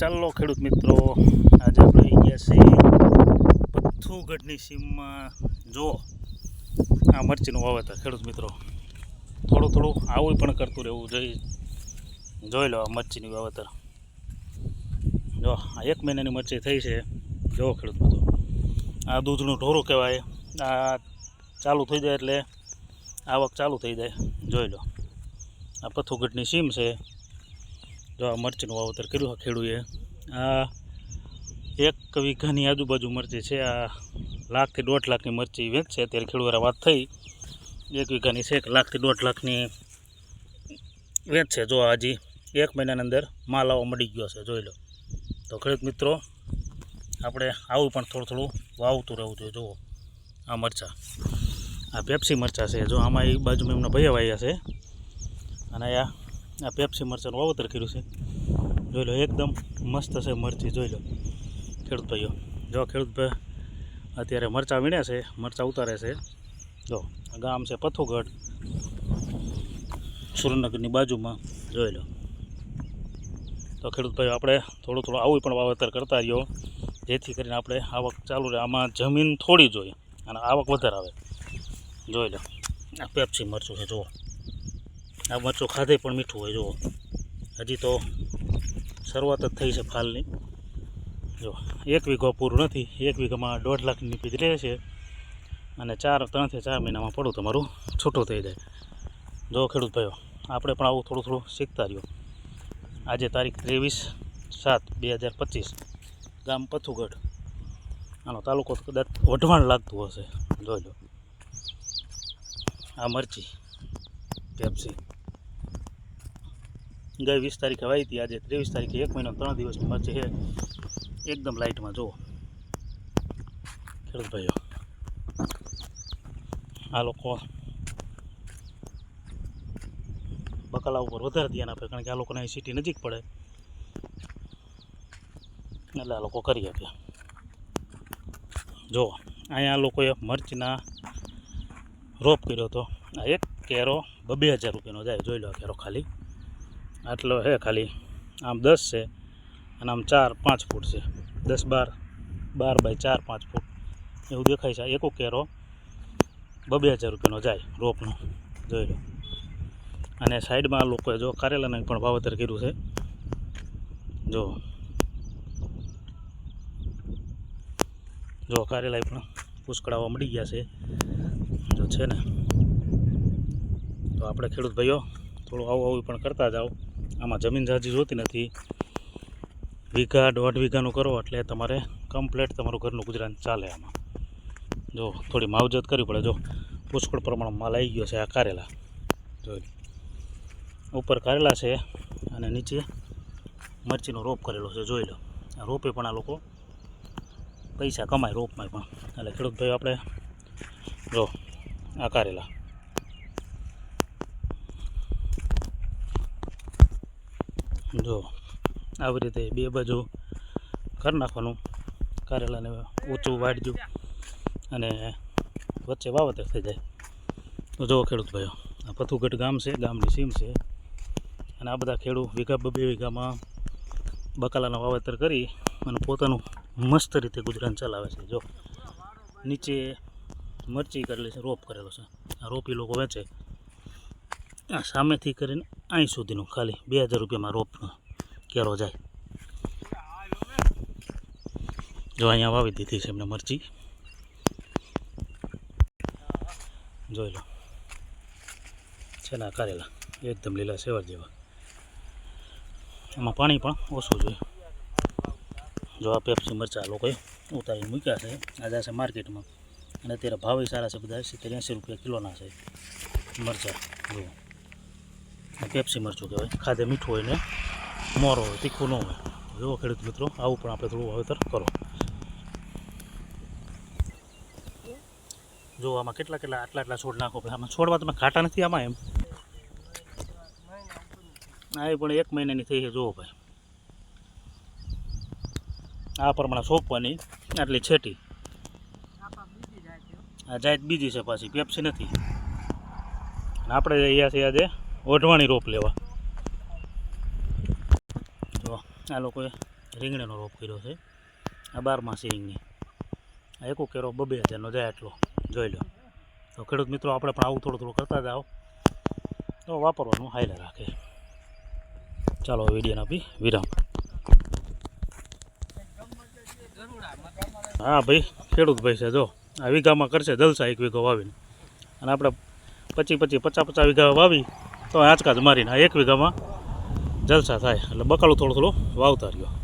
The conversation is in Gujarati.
ચાલો ખેડૂત મિત્રો, આજે આપણે ગયા છીએ પથ્થુગઢની સીમમાં. જો, આ મરચીનું વાવેતર, ખેડૂત મિત્રો. થોડું થોડું આવું પણ કરતું રહેવું જોઈ જોઈ લો આ મરચીની વાવેતર. જો, આ એક મહિનાની મરચી થઈ છે. જો, ખેડૂત મિત્રો, આ દૂધનું ઢોરું કહેવાય. આ ચાલુ થઈ જાય એટલે આવક ચાલુ થઈ જાય. જોઈ લો. આ પથ્થુગઢની સીમ છે. જો આ મરચીનું વાવતર કર્યું આ ખેડૂએ. આ એક વીઘાની આજુબાજુ મરચી છે. આ લાખથી દોઢ લાખની મરચી વેચશે. અત્યારે ખેડૂત વાત થઈ. એક વીઘાની છે, એક લાખથી દોઢ લાખની વેચશે. જો હજી એક મહિનાની અંદર માલ આવવા મળી ગયો છે, જોઈ લો. તો ખેડૂત મિત્રો, આપણે આવું પણ થોડું થોડું વાવતું રહેવું જોઈએ. જુઓ, આ મરચાં. આ પેપ્સી મરચાં છે. જો આમાં એ બાજુમાં એમના ભૈયા વાયા છે. અને આ આ પેપ્સી મરચાંનું વાવતર કર્યું છે. જોઈ લો, એકદમ મસ્ત છે મરચી, જોઈ લો. ખેડૂત ભાઈઓ, જો ખેડૂત અત્યારે મરચાં વીણ્યા છે, મરચાં ઉતારે છે. જો ગામ છે પથુગઢ, સુરેન્દ્રનગરની બાજુમાં, જોઈ લો. તો ખેડૂત ભાઈઓ, આપણે થોડું થોડું આવું પણ વાવેતર કરતા રહ્યો, જેથી કરીને આપણે આવક ચાલુ રહે. આમાં જમીન થોડી જોઈએ, અને આવક વધારે આવે. જોઈ લો, આ પેપ્સી મરચું છે, જુઓ. આ મરચું ખાધે પણ મીઠું હોય, જુઓ. હજી તો શરૂઆત જ થઈ છે ફાલની. જો એક વીઘો પૂરું નથી, એક વીઘામાં દોઢ લાખની પીજ રહે છે. અને ચાર, ત્રણથી ચાર મહિનામાં પડું તમારું, છૂટું થઈ જાય. જો ખેડૂત ભાઈઓ, આપણે પણ આવું થોડું થોડું શીખતા રહ્યો. આજે તારીખ ત્રેવીસ સાત બે હજાર પચીસ, ગામ પથુગઢ. આનો તાલુકો કદાચ વઢવાણ લાગતું હશે. જોઈ લો. આ મરચી, પેપ્સી. ગઈ વીસ તારીખે વાવી હતી આજે, ત્રેવીસ તારીખે એક મહિનો, ત્રણ દિવસની મરચી છે એકદમ લાઇટમાં. જુઓ. ખેડૂત ભાઈઓ. આ લોકો બકાલા ઉપર વધારે ધ્યાન આપે, કારણ કે આ લોકોને સિટી નજીક પડે. એટલે આ લોકો કરી આપે જો અહીંયા આ લોકોએ મરચના રોપ કર્યો હતો. આ એક કેરો બબે હજાર રૂપિયાનો જાય, જોઈ લો કેરો ખાલી. આટલો હે ખાલી. આમ દસ છે અને આમ ચાર પાંચ ફૂટ છે. દસ બાર બાર બાય ચાર પાંચ ફૂટ. એવું દેખાય છે. એકો કેરો બબે હજાર રૂપિયાનો જાય રોપનો. જોઈ લો. અને સાઈડમાં લોકોએ જો કારેલાને પણ વાવેતર કર્યું છે. જો. જો કારેલા પણ પુષ્કળાવા મળી ગયા છે. જો છે ને. તો આપણે ખેડૂત ભાઈઓ થોડું આવું આવું પણ કરતા જાઓ. આમાં જમીન જાજી જોતી નથી. વીઘા, દોઢ વીઘાનું કરો એટલે તમારે કમ્પ્લેટ તમારું ઘરનું ગુજરાન ચાલે આમાં. જો, થોડી માવજત કરવી પડે. જો, પુષ્કળ પ્રમાણમાં માલ આવી ગયો છે આ કારેલા. જોઈ. ઉપર કારેલા છે અને નીચે મરચીનો રોપ કરેલો છે. જોઈ લો. આ રોપે પણ આ લોકો પૈસા કમાય રોપમાં પણ. એટલે ખેડૂત ભાઈ આપણે જો, આ કારેલા. જો, આવી રીતે બે બાજુ કરી નાખવાનું. કારેલાને ઊંચું વાળજો અને વચ્ચે વાવેતર થઈ જાય. તો જુઓ ખેડૂત ભાઈઓ, આ પથુગઢ ગામ છે, ગામની સીમ છે. અને આ બધા ખેડૂત વીઘા બે વીઘામાં બકાલાનું વાવેતર કરી અને પોતાનું મસ્ત રીતે ગુજરાન ચલાવે છે. જો, નીચે મરચી કરેલી છે, રોપ કરેલો છે. આ રોપી લોકો વેચે. સામેથી કરીને અહીં સુધીનું ખાલી બે હજાર રૂપિયામાં રોપનો કેરો જાય. જો અહીંયા વાવી દીધી છે એમને મરચી. જોઈ લો. છે ને આ કારેલા, એકદમ લીલા સેવર જેવા. એમાં પાણી પણ ઓછું જોઈએ. જો આ પેપ્સી મરચાં આ લોકોએ ઉતારી મૂક્યા છે આજે છે માર્કેટમાં. અને અત્યારે ભાવ સારા છે, બધા સિત્તેર એંસી રૂપિયા કિલોના છે મરચાં, જુઓ. આ પેપ્સી મરચું કહેવાય. ખાધે મીઠું હોય ને મોરો હોય, તીખું ન હોય. જુઓ ખેડૂત મિત્રો, આવું પણ આપણે થોડું વાવેતર કરો. જો આમાં કેટલા કેટલા આટલા આટલા છોડ નાખો પછી આમાં છોડવા તમે ખાટા નથી આમાં એમ? આ એ પણ એક મહિનાની થઈ છે, જુઓ ભાઈ. આ પ્રમાણે સોંપવાની, આટલી છેટી. આ જાત બીજી છે પાછી પેપ્સી નથી. આપણે અહીંયા છીએ આજે ઓઢવાણી રોપ લેવા. જો, આ લોકોએ રીંગણીનો રોપ કર્યો છે. આ બારમાસી રીંગણી. આ એકો કેરો બબે હજારનો જાય એટલો. જોઈ લો. તો ખેડૂત મિત્રો, આપણે પણ આવું થોડું થોડું કરતા જાઓ. તો વાપરવાનું હાઈલે રાખે. ચાલો વિડીયોને આપી વિરામ. હા, ભાઈ, ખેડૂત ભાઈ છે, જો. આ વીઘામાં કરશે જલસા એક વીઘો વાવીને. અને આપણે પચીસ પચીસ પચાસ પચાસ વીઘા વાવી તો આંચકા જ મારીને એક વીઘામાં જલસા થાય. એટલે બકાલું થોડું થોડું વાવતા રહ્યો.